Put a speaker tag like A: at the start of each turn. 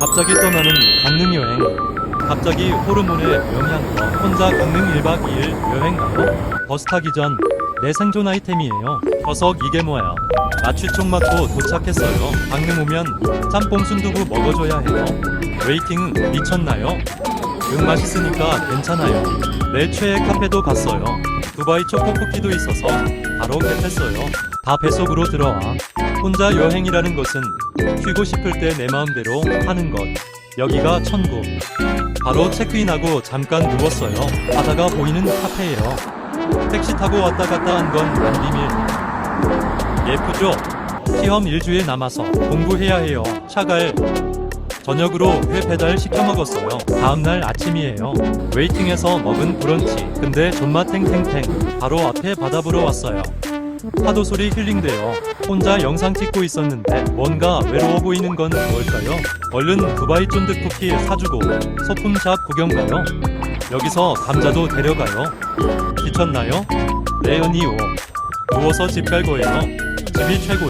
A: 갑자기 떠나는 강릉 여행. 갑자기 호르몬의 영향으로 혼자 강릉 1박 2일 여행 가요. 버스 타기 전 내 생존 아이템이에요. 버석 이게 뭐야? 마취총 맞고 도착했어요. 강릉 오면 짬뽕 순두부 먹어줘야 해요. 웨이팅 미쳤나요? 응 맛있으니까 괜찮아요. 내 최애 카페도 갔어요. 두바이 초코 쿠키도 있어서 바로 겟했어요. 다 뱃속으로 들어와. 혼자 여행이라는 것은 쉬고 싶을 때 내 마음대로 하는 것. 여기가 천국. 바로 체크인하고 잠깐 누웠어요. 바다가 보이는 카페예요. 택시 타고 왔다 갔다 한건안 비밀. 예쁘죠? 시험 일주일 남아서 공부해야 해요. 샤갈. 저녁으로 회 배달 시켜 먹었어요. 다음날 아침이에요. 웨이팅에서 먹은 브런치. 근데 존맛 탱탱탱. 바로 앞에 바다 보러 왔어요. 파도 소리 힐링돼요. 혼자 영상 찍고 있었는데 뭔가 외로워 보이는 건 뭘까요? 얼른 두바이 쫀득 쿠키 사주고 소품샵 구경 가요. 여기서 감자도 데려가요. 지쳤나요? 레연이오. 누워서 집 갈 거예요. 집이 최고요.